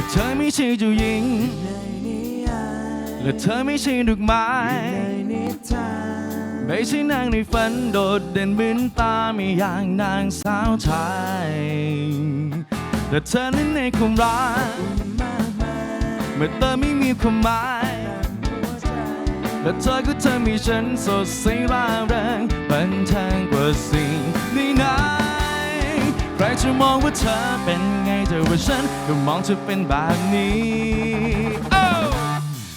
แต่เธอไม่ใช่เจ้าหญิง และเธอไม่ใช่ดอกไม้ ไม่ใช่นางในฝันโดดเด่นเหมือนตาไม่อย่างนางสาวไทยแต่เธอนั้นในความรักเมื่อเธอไม่มีความหมายและเธอก็ทำให้ฉันสดใสร่าเริงบันเทิงกว่าสิ่งนี้น ครจะมองว่าเธอเป็นไงแต่ว่าฉันก็มองเธอเป็นแบบนี้โอ้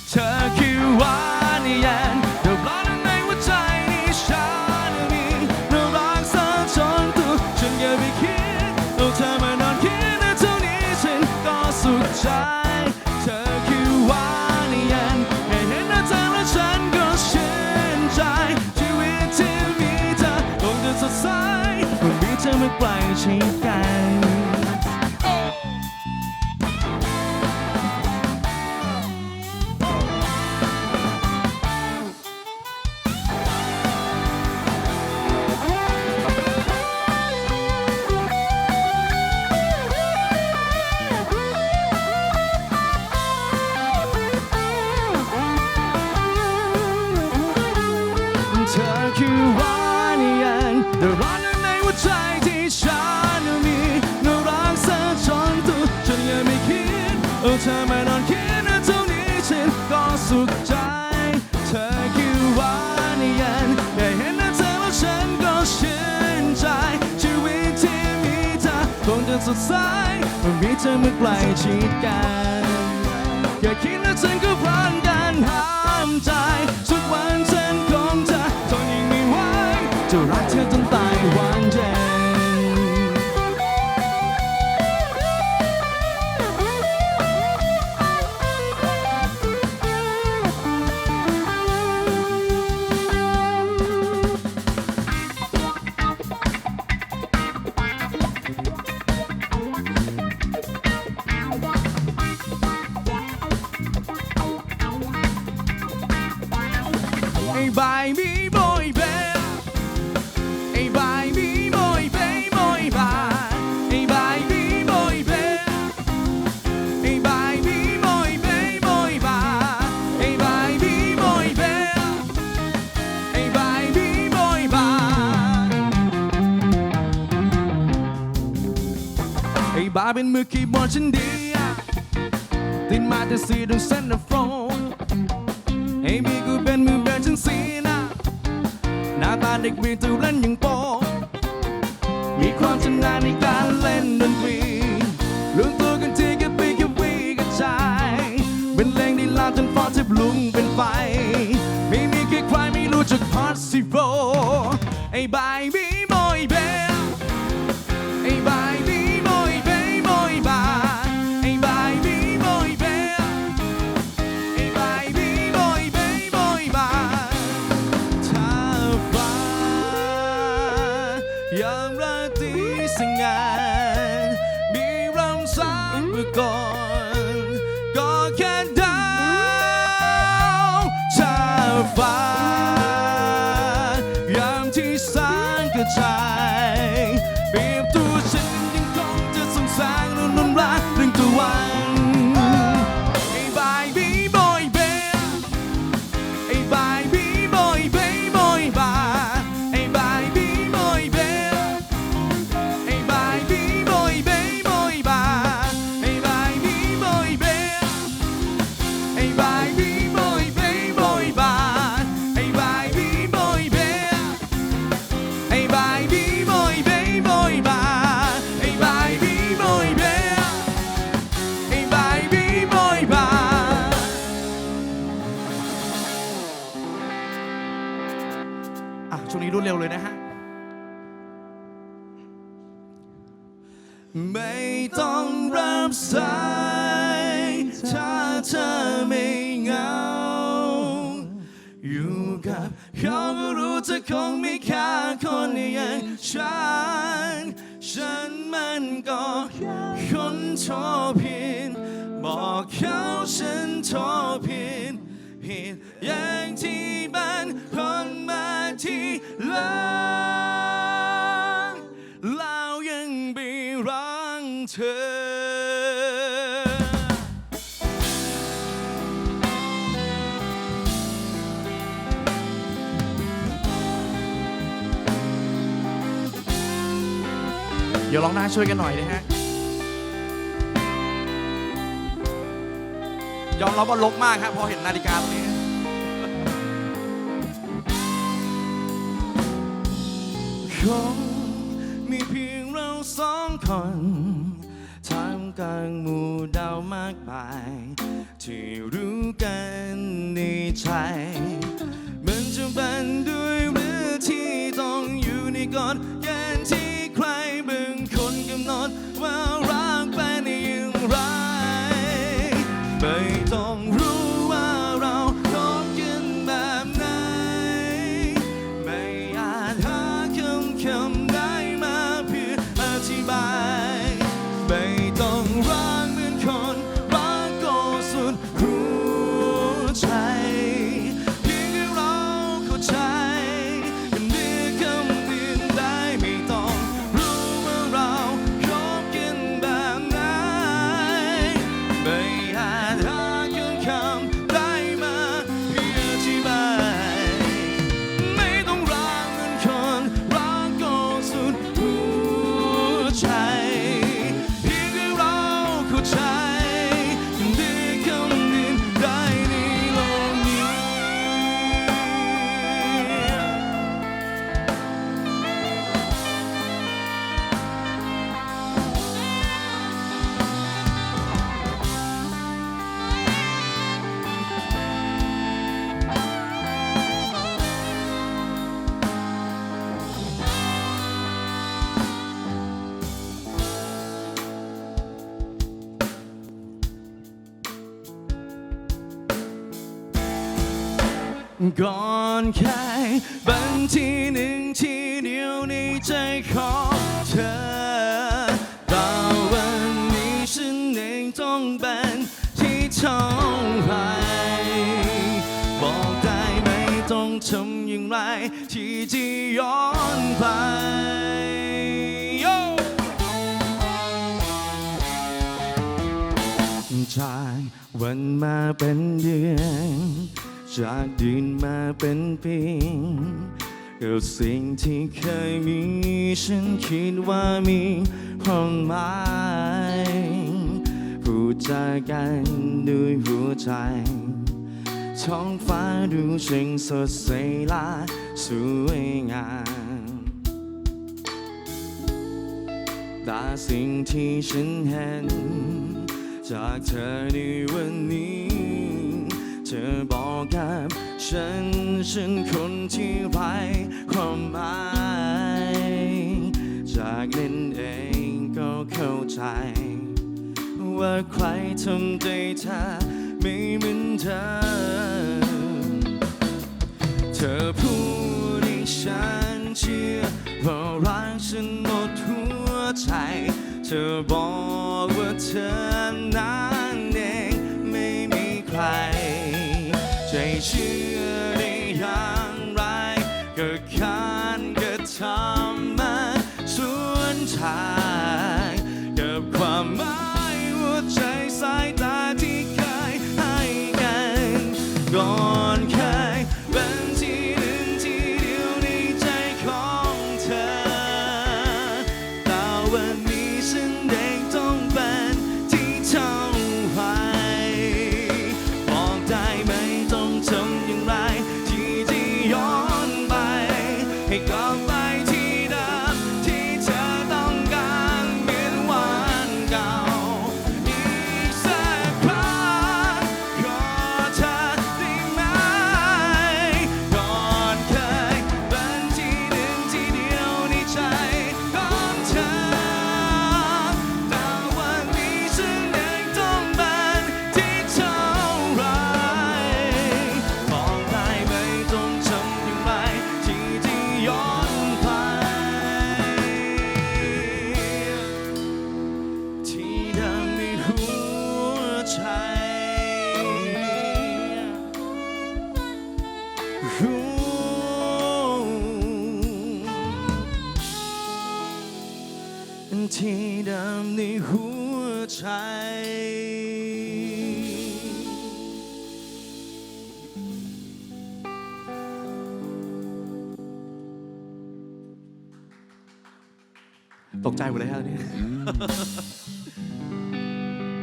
เธอคือวานิยันเธอปลาในหัวใจนี้ฉันมีเรารักษาจนตัวฉันอย่าไปคิดเอาเธอมานอนคิดนะเท่านี้ฉันก็สุขใจเธอคือวานิยันแค่เห็นหน้าเธอแล้วฉันก็ชื่นใจชีวิตที่มีเธอคงจะสดใสเมื่อมีเธอมาใกล้ ใชิดกันเธอคือวานิยันแต่ร้อน ใจที่ฉันมีน่ารักซะจนตัวฉันยังไม่คิดเอาเธอมานอนคิดนะเท่านี้ฉันก็สุขใจ เธอคือวานิยันแค่เห็นหน้าเธอแล้วฉันก็ชื่นใจ ชีวิตที่มีเธอคงจะสดใสเมื่อมีเธอมาใกล้ชิดกันแค่คิดแล้วฉันก็พลานกันห้ามใจสุดวันฉันคงจะทนยังไม่ไหวจะรักเธอจน บายเป็นมือคีย์บอร์ดฉันดีอะติดมาแต่สีตรงเส้นโฟนไอ้มีกูเป็นมือเบสฉันสีนะหน้าตาเด็กมีตัวเล่นอย่างโปมีความชำนาญในการเล่นดนตรีรวมตัวกันทีก็ปีก็วีกระจายเป็นเพลงที่ลาจนฟอนแทบลุง นะฮะ ไม่ต้องรับสายถ้าเธอไม่เหงา อยู่กับเขาก็รู้เธอคงไม่ค่าคนอย่างฉัน ฉันมันก็คนชอบผิดบอกเขาฉันชอบผิดผิดอย่างที่ ดี๋ยวร้องหน้าช่วยกันหน่อยนะฮะ ยอมรับว่าลกมากครับพอเห็นนาฬิกาตรงนี้ คงมีเพียงเราสองคนท่ามกลางหมู่ดาวมากมาย ที่รู้กันในใจมันจะเป็นด้วยหรือที่ต้องอยู่ในกฎเกณฑ์ที่ คนก ก่อนใครบันทีหนึ่งทีเดียวในใจของเธอแต่วันนี้ฉันเองต้องเป็นที่เท่าไหรบอกได้ไหมต้องทำอย่างไร ที่จะย้อนไปจากวันมาเป็นเดือน จากดือนมาเป็นปีกับสิ่งที่เคยมี ฉันคิดว่ามีความหมายพูดจากันด้วยหัวใจ ท้องฟ้าดูช่างสดใสและสวยงามแต่สิ่งที่ฉันเห็น จากเธอในวันนี้ อบอกกับฉันฉันคนที่ไร้ความหมาย จากนั้นเองก็เข้าใจ ว่าใครทำใจเธอไม่เหมือนเธอ เธอพูดให้ฉันเชื่อว่ารักฉันหมดหัวใจ เธอบอกว่าเธอนั้นเองไม่มีใคร เชื่อได้อย่างไรก็ขานก็ทำมาสวนทางกับความหมายหัวใจสายตาที่เคยให้กันก่อน ตกใจหมดเลยฮะเนี่ย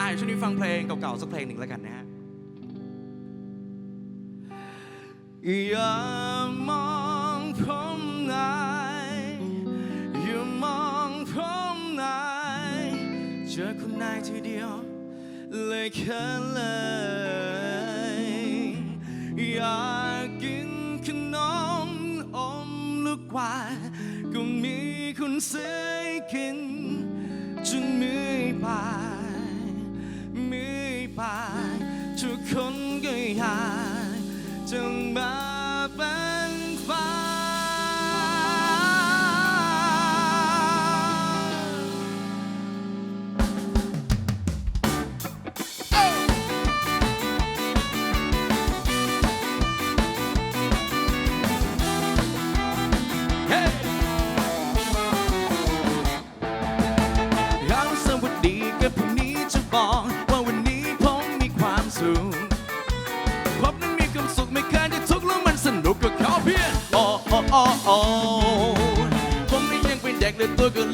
อะช่วงนี้ฟังเพลงเก่าๆสักเพลงหนึ่งแล้วกันนะฮะอย่ามองผมนายอย่ามองผมนายเจอคุณนายทีเดียว เลยแค่เลยอยากกินขนมอมลูกวายก็มีคุณเสีย ขึ้นจนมือปมือปทุกคนก็อยากจงมา neglected looking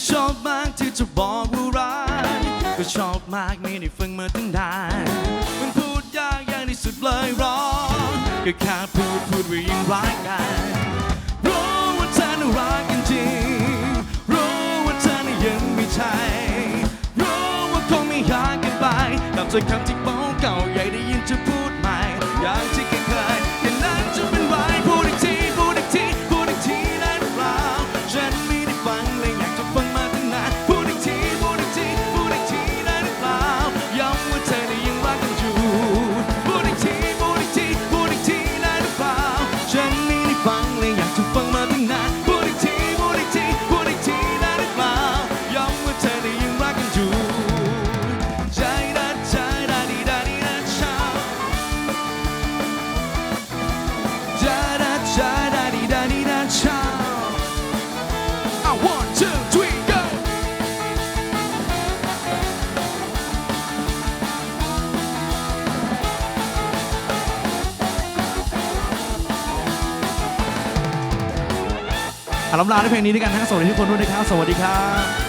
ก็ชอบมากที่จะบอกว่ารักก็ชอบมากไม่ได้ฟังมาตั้งนานมันพูดยากอย่างที่สุดเลยร้องก็แค่พูดพูดว่ายังรักกันรู้ว่าเธอน่ารักจริงรู้ว่าเธอน่ะยังไม่ใช่รู้ว่าคงไม่อยากกันไปตามใจคำที่เบาเก่าใหญ่ได้ยินจะพูดใหม่อยาที่ ล่ำลาด้วยเพลงนี้ด้วยกันทั้งสองทุกคนด้วยนะครับสวัสดีครับ